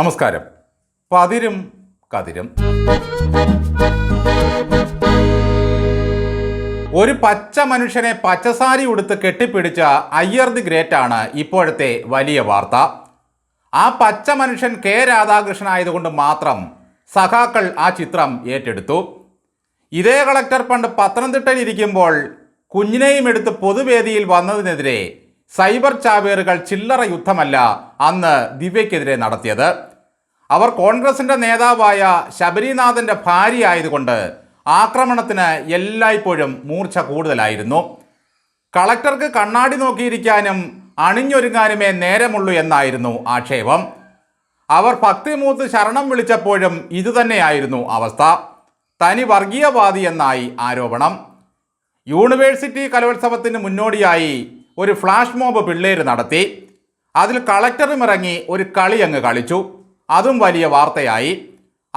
നമസ്കാരം. പതിരും കതിരും. ഒരു പച്ച മനുഷ്യനെ പച്ചസാരി ഉടുത്ത് കെട്ടിപ്പിടിച്ച അയ്യർ ദി ഗ്രേറ്റ് ആണ് ഇപ്പോഴത്തെ വലിയ വാർത്ത. ആ പച്ച മനുഷ്യൻ കെ രാധാകൃഷ്ണൻ ആയതുകൊണ്ട് മാത്രം സഖാക്കൾ ആ ചിത്രം ഏറ്റെടുത്തു. ഇതേ കളക്ടർ പണ്ട് പത്തനംതിട്ടയിൽ ഇരിക്കുമ്പോൾ കുഞ്ഞിനെയും എടുത്ത് പൊതുവേദിയിൽ വന്നതിനെതിരെ സൈബർ ചാവേറുകൾ ചില്ലറ യുദ്ധമല്ല അന്ന് ദിവ്യക്കെതിരെ നടത്തിയത്. അവർ കോൺഗ്രസിന്റെ നേതാവായ ശബരിനാഥന്റെ ഭാര്യ ആയതുകൊണ്ട് ആക്രമണത്തിന് എല്ലായ്പ്പോഴും മൂർച്ച കൂടുതലായിരുന്നു. കളക്ടർക്ക് കണ്ണാടി നോക്കിയിരിക്കാനും അണിഞ്ഞൊരുങ്ങാനുമേ നേരമുള്ളൂ എന്നായിരുന്നു ആക്ഷേപം. അവർ ഭക്തിമൂത്ത് ശരണം വിളിച്ചപ്പോഴും ഇതുതന്നെയായിരുന്നു അവസ്ഥ. തനി വർഗീയവാദി എന്നായി ആരോപണം. യൂണിവേഴ്സിറ്റി കലോത്സവത്തിന് മുന്നോടിയായി ഒരു ഫ്ലാഷ് മോബ് പിള്ളേര് നടത്തി. അതിൽ കളക്ടറും ഇറങ്ങി ഒരു കളി അങ്ങ് കളിച്ചു. അതും വലിയ വാർത്തയായി.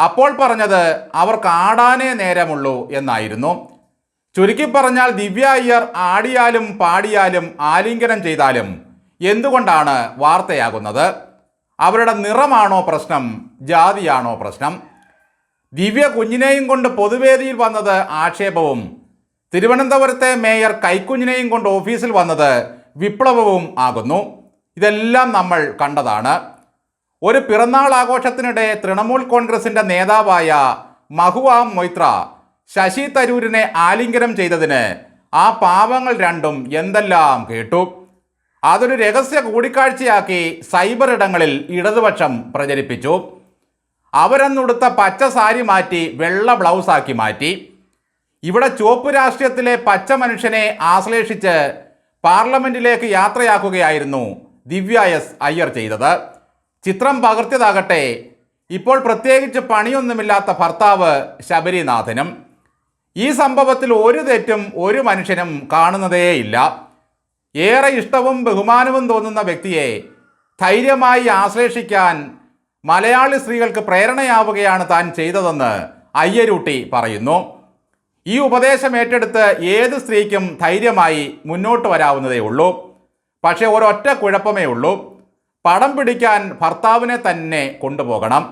അപ്പോൾ പറഞ്ഞത് അവർക്ക് ആടാനേ നേരമുള്ളൂ എന്നായിരുന്നു. ചുരുക്കി പറഞ്ഞാൽ ദിവ്യ അയ്യർ ആടിയാലും പാടിയാലും ആലിംഗനം ചെയ്താലും എന്തുകൊണ്ടാണ് വാർത്തയാകുന്നത്? അവരുടെ നിറമാണോ പ്രശ്നം ജാതിയാണോ പ്രശ്നം? ദിവ്യ കുഞ്ഞിനെയും കൊണ്ട് പൊതുവേദിയിൽ വന്നത് ആക്ഷേപവും തിരുവനന്തപുരത്തെ മേയർ കൈക്കുഞ്ഞിനെയും കൊണ്ട് ഓഫീസിൽ വന്നത് വിപ്ലവവും ആകുന്നു. ഇതെല്ലാം നമ്മൾ കണ്ടതാണ്. ഒരു പിറന്നാൾ ആഘോഷത്തിനിടെ തൃണമൂൽ കോൺഗ്രസിന്റെ നേതാവായ മഹുവ മൊയ്ത്ര ശശി തരൂരിനെ ആലിംഗനം ചെയ്തതിന് ആ പാവങ്ങൾ രണ്ടും എന്തെല്ലാം കേട്ടു. അതൊരു രഹസ്യ കൂടിക്കാഴ്ചയാക്കി സൈബർ ഇടങ്ങളിൽ ഇടതുപക്ഷം പ്രചരിപ്പിച്ചു. അവരെന്നുടുത്ത പച്ച സാരി മാറ്റി വെള്ള ബ്ലൗസാക്കി മാറ്റി. ഇവിടെ ചുവപ്പ് രാഷ്ട്രീയത്തിലെ പച്ച മനുഷ്യനെ ആശ്ലേഷിച്ച് പാർലമെന്റിലേക്ക് യാത്രയാക്കുകയായിരുന്നു ദിവ്യ എസ് അയ്യർ ചെയ്തത്. ചിത്രം പകർത്തിയതാകട്ടെ. ഇപ്പോൾ പ്രത്യേകിച്ച് പണിയൊന്നുമില്ലാത്ത ഭർത്താവ് ശബരിനാഥനും ഈ സംഭവത്തിൽ ഒരു തെറ്റും ഒരു മനുഷ്യനും കാണുന്നതേയില്ല. ഏറെ ഇഷ്ടവും ബഹുമാനവും തോന്നുന്ന വ്യക്തിയെ ധൈര്യമായി ആശ്ലേഷിക്കാൻ മലയാളി സ്ത്രീകൾക്ക് പ്രേരണയാവുകയാണ് താൻ ചെയ്തതെന്ന് അയ്യരൂട്ടി പറയുന്നു. ഈ ഉപദേശം ഏറ്റെടുത്ത് ഏത് സ്ത്രീക്കും ധൈര്യമായി മുന്നോട്ട് വരാവുന്നതേ ഉള്ളൂ പക്ഷേ ഒരൊറ്റ കുഴപ്പമേ ഉള്ളൂ പടം പിടിക്കാൻ ഭർത്താവിനെ തന്നെ കൊണ്ടുപോകണം.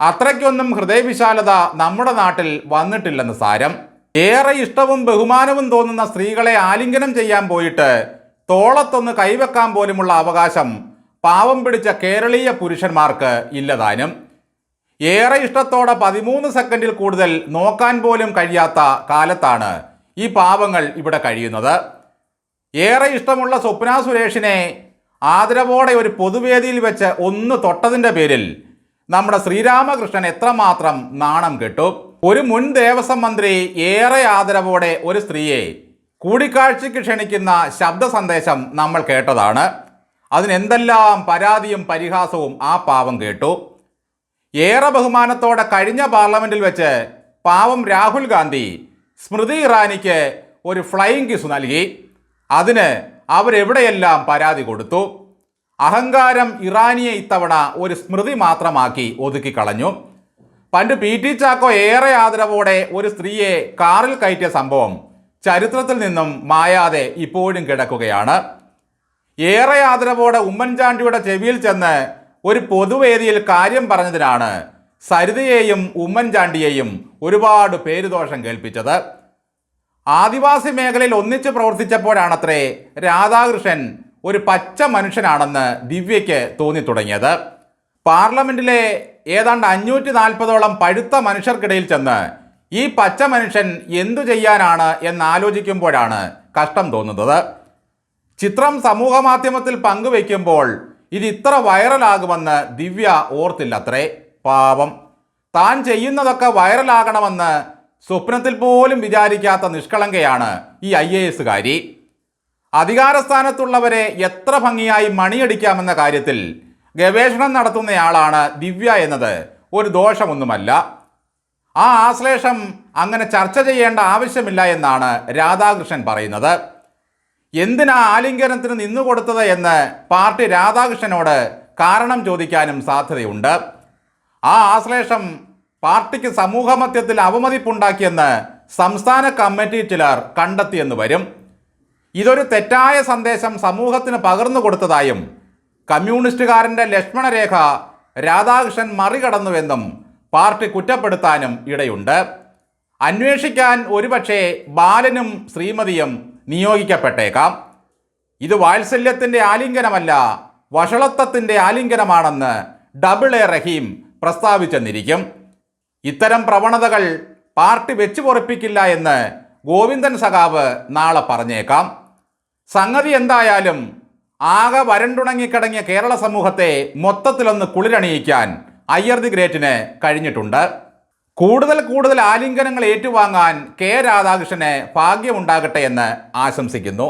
അത്രയ്ക്കൊന്നും ഹൃദയവിശാലത നമ്മുടെ നാട്ടിൽ വന്നിട്ടില്ലെന്ന് സാരം. ഏറെ ഇഷ്ടവും ബഹുമാനവും തോന്നുന്ന സ്ത്രീകളെ ആലിംഗനം ചെയ്യാൻ പോയിട്ട് തോളത്തൊന്ന് കൈവെക്കാൻ പോലുമുള്ള അവകാശം പാവം പിടിച്ച കേരളീയ പുരുഷന്മാർക്ക് ഇല്ലതാനും ഏറെ ഇഷ്ടത്തോടെ പതിമൂന്ന് സെക്കൻഡിൽ കൂടുതൽ നോക്കാൻ പോലും കഴിയാത്ത കാലത്താണ് ഈ പാവങ്ങൾ ഇവിടെ കഴിയുന്നത്. ഏറെ ഇഷ്ടമുള്ള സ്വപ്ന സുരേഷിനെ ആദരവോടെ ഒരു പൊതുവേദിയിൽ വെച്ച് ഒന്ന് തൊട്ടതിന്റെ പേരിൽ നമ്മുടെ ശ്രീരാമകൃഷ്ണൻ എത്രമാത്രം നാണം കെട്ടു. ഒരു മുൻ ദേവസ്വം മന്ത്രി ഏറെ ആദരവോടെ ഒരു സ്ത്രീയെ കൂടിക്കാഴ്ചയ്ക്ക് ക്ഷണിക്കുന്ന ശബ്ദ സന്ദേശം നമ്മൾ കേട്ടതാണ്. അതിനെന്തെല്ലാം പരാതിയും പരിഹാസവും ആ പാവം കേട്ടു. ഏറെ ബഹുമാനത്തോടെ കഴിഞ്ഞ പാർലമെന്റിൽ വെച്ച് പാവം രാഹുൽ ഗാന്ധി സ്മൃതി ഇറാനിക്ക് ഒരു ഫ്ലൈയിങ് കിസ് നൽകി. അതിന് അവരെവിടെയെല്ലാം പരാതി കൊടുത്തു? അഹങ്കാരം ഇറാനിയെ ഇത്തവണ ഒരു സ്മൃതി മാത്രമാക്കി ഒതുക്കി കളഞ്ഞു പണ്ട് പി ടി ചാക്കോ ഏറെ ആദരവോടെ ഒരു സ്ത്രീയെ കാറിൽ കയറ്റിയ സംഭവം ചരിത്രത്തിൽ നിന്നും മായാതെ ഇപ്പോഴും കിടക്കുകയാണ്. ഏറെ ആദരവോടെ ഉമ്മൻചാണ്ടിയുടെ ചെവിയിൽ ചെന്ന് ഒരു പൊതുവേദിയിൽ കാര്യം പറഞ്ഞതിനാണ് സരിതയെയും ഉമ്മൻചാണ്ടിയെയും ഒരുപാട് പേരുദോഷം കേൾപ്പിച്ചത്. ആദിവാസി മേഖലയിൽ ഒന്നിച്ച് പ്രവർത്തിച്ചപ്പോഴാണത്രേ രാധാകൃഷ്ണൻ ഒരു പച്ച മനുഷ്യനാണെന്ന് ദിവ്യയ്ക്ക് തോന്നി തുടങ്ങിയത് പാർലമെന്റിലെ ഏതാണ്ട് അഞ്ഞൂറ്റി നാൽപ്പതോളം പഴുത്ത മനുഷ്യർക്കിടയിൽ ചെന്ന് ഈ പച്ച മനുഷ്യൻ എന്തു ചെയ്യാനാണ് എന്നാലോചിക്കുമ്പോഴാണ് കഷ്ടം തോന്നുന്നത്. ചിത്രം സമൂഹ മാധ്യമത്തിൽ പങ്കുവെക്കുമ്പോൾ ഇത് ഇത്ര വൈറലാകുമെന്ന് ദിവ്യ ഓർത്തില്ലത്രേ. പാവം. താൻ ചെയ്യുന്നതൊക്കെ വൈറലാകണമെന്ന് സ്വപ്നത്തിൽ പോലും വിചാരിക്കാത്ത നിഷ്കളങ്കയാണ് ഈ ഐ എ എസുകാരി അധികാരസ്ഥാനത്തുള്ളവരെ എത്ര ഭംഗിയായി മണിയടിക്കാമെന്ന കാര്യത്തിൽ ഗവേഷണം നടത്തുന്നയാളാണ് ദിവ്യ എന്നത്. ഒരു ദോഷമൊന്നുമല്ല. ആ ആശ്ലേഷം അങ്ങനെ ചർച്ച ചെയ്യേണ്ട ആവശ്യമില്ല എന്നാണ് രാധാകൃഷ്ണൻ പറയുന്നത്. എന്തിനാ ആലിംഗനത്തിന് നിന്നുകൊടുത്തത് എന്ന് പാർട്ടി രാധാകൃഷ്ണനോട് കാരണം ചോദിക്കാനും സാധ്യതയുണ്ട്. ആ ആശ്ലേഷം പാർട്ടിക്ക് സമൂഹമധ്യത്തിൽ അവമതിപ്പുണ്ടാക്കിയെന്ന് സംസ്ഥാന കമ്മിറ്റി ചിലർ കണ്ടെത്തിയെന്ന് വരും. ഇതൊരു തെറ്റായ സന്ദേശം സമൂഹത്തിന് പകർന്നു കൊടുത്തതായും കമ്മ്യൂണിസ്റ്റുകാരന്റെ ലക്ഷ്മണരേഖ രാധാകൃഷ്ണൻ മറികടന്നുവെന്നും പാർട്ടി കുറ്റപ്പെടുത്താനും ഇടയുണ്ട്. അന്വേഷിക്കാൻ ഒരുപക്ഷെ ബാലനും ശ്രീമതിയും നിയോഗിക്കപ്പെട്ടേക്കാം. ഇത് വാത്സല്യത്തിന്റെ ആലിംഗനമല്ല വഷളത്വത്തിന്റെ ആലിംഗനമാണെന്ന് ഡബിൾ എ റഹീം പ്രസ്താവിച്ചെന്നിരിക്കും. ഇത്തരം പ്രവണതകൾ പാർട്ടി വെച്ചു പൊറപ്പിക്കില്ല എന്ന് ഗോവിന്ദൻ സഖാവ് നാളെ പറഞ്ഞേക്കാം. സംഗതി എന്തായാലും ആകെ വരണ്ടുണങ്ങിക്കിടങ്ങിയ കേരള സമൂഹത്തെ മൊത്തത്തിലൊന്ന് കുളിരണിയിക്കാൻ അയ്യർ ദി ഗ്രേറ്റിന് കഴിഞ്ഞിട്ടുണ്ട്. കൂടുതൽ കൂടുതൽ ആലിംഗനങ്ങൾ ഏറ്റുവാങ്ങാൻ കെ രാധാകൃഷ്ണന് ഭാഗ്യമുണ്ടാകട്ടെ എന്ന് ആശംസിക്കുന്നു.